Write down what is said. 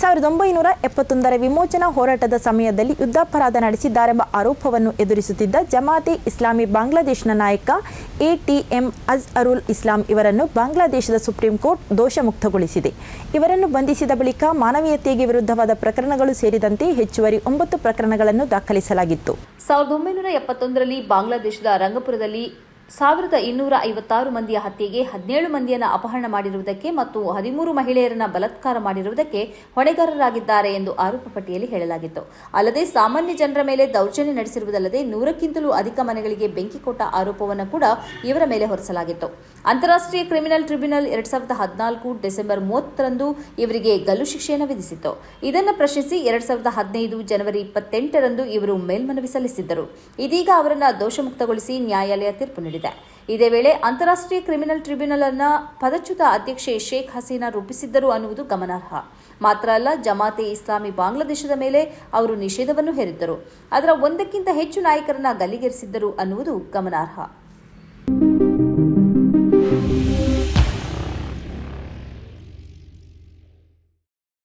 ಸಾವಿರದ ಒಂಬೈನೂರ ಎಪ್ಪತ್ತೊಂದರ ವಿಮೋಚನಾ ಹೋರಾಟದ ಸಮಯದಲ್ಲಿ ಯುದ್ಧಾಪರಾಧ ನಡೆಸಿದ್ದಾರೆಂಬ ಆರೋಪವನ್ನು ಎದುರಿಸುತ್ತಿದ್ದ ಜಮಾತೆ ಇಸ್ಲಾಮಿ ಬಾಂಗ್ಲಾದೇಶನ ನಾಯಕ ಎಟಿಎಂ ಅಜ್ ಅರುಲ್ ಇಸ್ಲಾಂ ಇವರನ್ನು ಬಾಂಗ್ಲಾದೇಶದ ಸುಪ್ರೀಂ ಕೋರ್ಟ್ ದೋಷಮುಕ್ತಗೊಳಿಸಿದೆ. ಇವರನ್ನು ಬಂಧಿಸಿದ ಬಳಿಕ ಮಾನವೀಯತೆಗೆ ವಿರುದ್ಧವಾದ ಪ್ರಕರಣಗಳು ಸೇರಿದಂತೆ ಹೆಚ್ಚುವರಿ ಒಂಬತ್ತು ಪ್ರಕರಣಗಳನ್ನು ದಾಖಲಿಸಲಾಗಿತ್ತು. ಸಾವಿರದ ಒಂಬೈನೂರ ಎಪ್ಪತ್ತೊಂದರಲ್ಲಿ ಬಾಂಗ್ಲಾದೇಶದ ರಂಗಪುರದಲ್ಲಿ ಸಾವಿರದ ಇನ್ನೂರ ಐವತ್ತಾರು ಮಂದಿಯ ಹತ್ಯೆಗೆ ಹದಿನೇಳು ಮಂದಿಯನ್ನು ಅಪಹರಣ ಮಾಡಿರುವುದಕ್ಕೆ ಮತ್ತು ಹದಿಮೂರು ಮಹಿಳೆಯರನ್ನ ಬಲಾತ್ಕಾರ ಮಾಡಿರುವುದಕ್ಕೆ ಹೊಣೆಗಾರರಾಗಿದ್ದಾರೆ ಎಂದು ಆರೋಪ ಪಟ್ಟಿಯಲ್ಲಿ ಹೇಳಲಾಗಿತ್ತು. ಅಲ್ಲದೆ ಸಾಮಾನ್ಯ ಜನರ ಮೇಲೆ ದೌರ್ಜನ್ಯ ನಡೆಸಿರುವುದಲ್ಲದೆ ನೂರಕ್ಕಿಂತಲೂ ಅಧಿಕ ಮನೆಗಳಿಗೆ ಬೆಂಕಿ ಕೊಟ್ಟ ಆರೋಪವನ್ನು ಕೂಡ ಇವರ ಮೇಲೆ ಹೊರಿಸಲಾಗಿತ್ತು. ಅಂತಾರಾಷ್ಟ್ರೀಯ ಕ್ರಿಮಿನಲ್ ಟ್ರಿಬ್ಯುನಲ್ ಎರಡ್ ಸಾವಿರದ ಹದಿನಾಲ್ಕು ಡಿಸೆಂಬರ್ ಮೂವತ್ತರಂದು ಇವರಿಗೆ ಗಲ್ಲು ಶಿಕ್ಷೆಯನ್ನು ವಿಧಿಸಿತ್ತು. ಇದನ್ನು ಪ್ರಶ್ನಿಸಿ ಎರಡ್ ಸಾವಿರದ ಹದಿನೈದು ಜನವರಿ ಇಪ್ಪತ್ತೆಂಟರಂದು ಇವರು ಮೇಲ್ಮನವಿ ಸಲ್ಲಿಸಿದ್ದರು. ಇದೀಗ ಅವರನ್ನು ದೋಷಮುಕ್ತಗೊಳಿಸಿ ನ್ಯಾಯಾಲಯ ತೀರ್ಪು ನೀಡಿದೆ ಇದೇ ವೇಳೆ ಅಂತಾರಾಷ್ಟ್ರೀಯ ಕ್ರಿಮಿನಲ್ ಟ್ರಿಬ್ಯುನಲ್ ಅನ್ನ ಪದಚ್ಯುತ ಅಧ್ಯಕ್ಷೆ ಶೇಖ್ ಹಸೀನಾ ರೂಪಿಸಿದ್ದರು ಅನ್ನುವುದು ಗಮನಾರ್ಹ. ಮಾತ್ರ ಅಲ್ಲ, ಜಮಾತೆ ಇಸ್ಲಾಮಿ ಬಾಂಗ್ಲಾದೇಶದ ಮೇಲೆ ಅವರು ನಿಷೇಧವನ್ನು ಹೇರಿದ್ದರು. ಅದರ ಒಂದಕ್ಕಿಂತ ಹೆಚ್ಚು ನಾಯಕರನ್ನ ಗಲ್ಲಿಗೇರಿಸಿದ್ದರು ಅನ್ನುವುದು ಗಮನಾರ್ಹ.